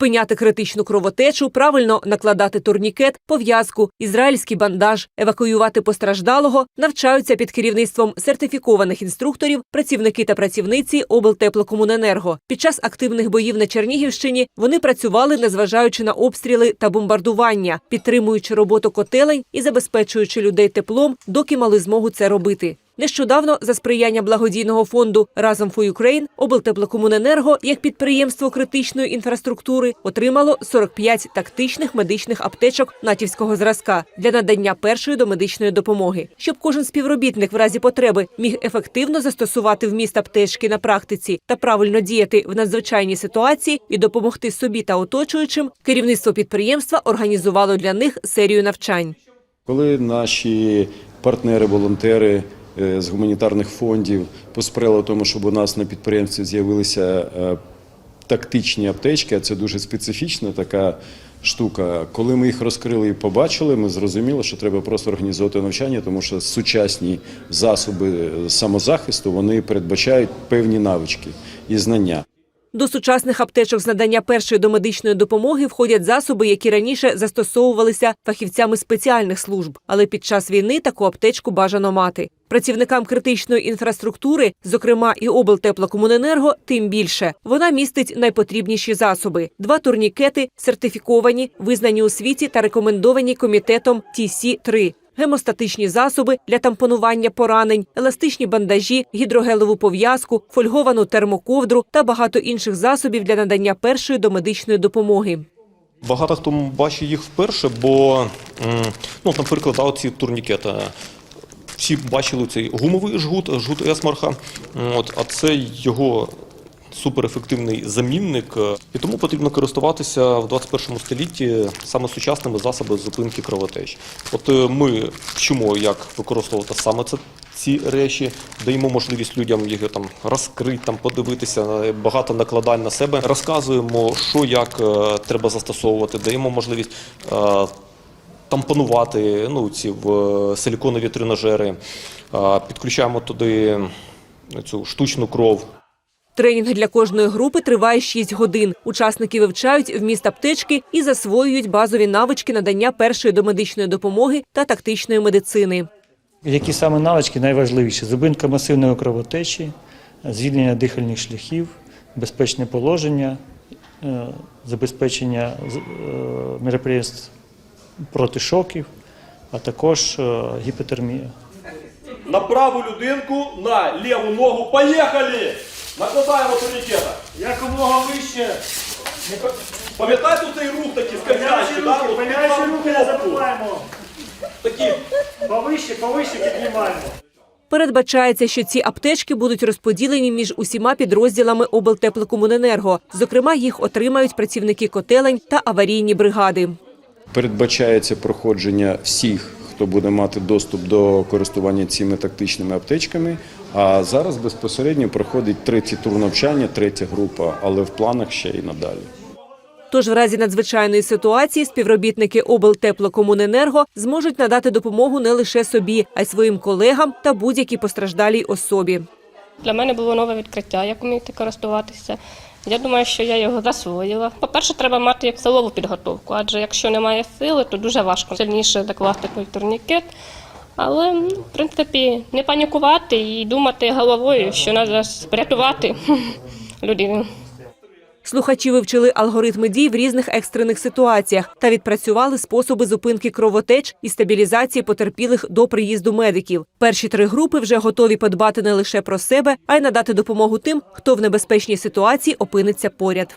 Спиняти критичну кровотечу, правильно накладати турнікет, пов'язку, ізраїльський бандаж, евакуювати постраждалого, навчаються під керівництвом сертифікованих інструкторів, працівники та працівниці облтеплокомуненерго. Під час активних боїв на Чернігівщині вони працювали, незважаючи на обстріли та бомбардування, підтримуючи роботу котелень і забезпечуючи людей теплом, доки мали змогу це робити. Нещодавно за сприяння благодійного фонду Разом for Ukraine облтеплокомуненерго як підприємство критичної інфраструктури отримало 45 тактичних медичних аптечок натівського зразка для надання першої домедичної допомоги, щоб кожен співробітник в разі потреби міг ефективно застосувати вміст аптечки на практиці та правильно діяти в надзвичайній ситуації і допомогти собі та оточуючим. Керівництво підприємства організувало для них серію навчань. Коли наші партнери, волонтери з гуманітарних фондів посприяли тому, щоб у нас на підприємстві з'явилися е, тактичні аптечки, а це дуже специфічна така штука. Коли ми їх розкрили і побачили, ми зрозуміли, що треба просто організувати навчання, тому що сучасні засоби самозахисту вони передбачають певні навички і знання. До сучасних аптечок з надання першої домедичної допомоги входять засоби, які раніше застосовувалися фахівцями спеціальних служб, але під час війни таку аптечку бажано мати. Працівникам критичної інфраструктури, зокрема і облтеплокомуненерго, тим більше вона містить найпотрібніші засоби: два турнікети, сертифіковані, визнані у світі та рекомендовані комітетом TC-3. Гемостатичні засоби для тампонування поранень, еластичні бандажі, гідрогелеву пов'язку, фольговану термоковдру та багато інших засобів для надання першої домедичної допомоги. Багато хто бачить їх вперше, бо, ну, наприклад, а оці турнікети. Всі бачили цей гумовий жгут, жгут Есмарха, от, а це його суперефективний замінник. е, І тому потрібно користуватися в 21 столітті саме сучасними засобами зупинки кровотеч. От е, ми вчимо, як використовувати саме це. Ці речі даємо можливість людям їх там розкрити, там подивитися, е, багато накладань на себе. Розказуємо, що як треба застосовувати, даємо можливість е, тампонувати ну, ці в силіконові тренажери, е, підключаємо туди цю штучну кров. Тренінг для кожної групи триває 6 годин. Учасники вивчають вміст аптечки і засвоюють базові навички надання першої домедичної допомоги та тактичної медицини. Які саме навички найважливіші? Зупинка масивної кровотечі, звільнення дихальних шляхів, безпечне положення, е, забезпечення з- е, мероприємств проти шоків, а також е, гіпотермія. На праву людинку, на ліву ногу. Поїхали! Накладаємо турнікета. Якомога вище, Пам'ятаєте цей рух такий скользячий, да? От під праву кнопку. Такі повище, повище піднімаємо. Передбачається, що ці аптечки будуть розподілені між усіма підрозділами облтеплокомуненерго. Зокрема, їх отримають працівники котелень та аварійні бригади. Передбачається проходження всіх, хто буде мати доступ до користування цими тактичними аптечками. А зараз безпосередньо проходить третій тур навчання, третя група, але в планах ще й надалі. Тож в разі надзвичайної ситуації співробітники облтеплокомуненерго зможуть надати допомогу не лише собі, а й своїм колегам та будь-якій постраждалій особі. Для мене було нове відкриття, як вміти користуватися. Я думаю, що я його засвоїла. По-перше, треба мати як силову підготовку, адже якщо немає сили, то дуже важко сильніше докласти той турнікет. Але, ну, в принципі, не панікувати і думати головою, що треба врятувати людину. Слухачі вивчили алгоритми дій в різних екстрених ситуаціях та відпрацювали способи зупинки кровотеч і стабілізації потерпілих до приїзду медиків. Перші три групи вже готові подбати не лише про себе, а й надати допомогу тим, хто в небезпечній ситуації опиниться поряд.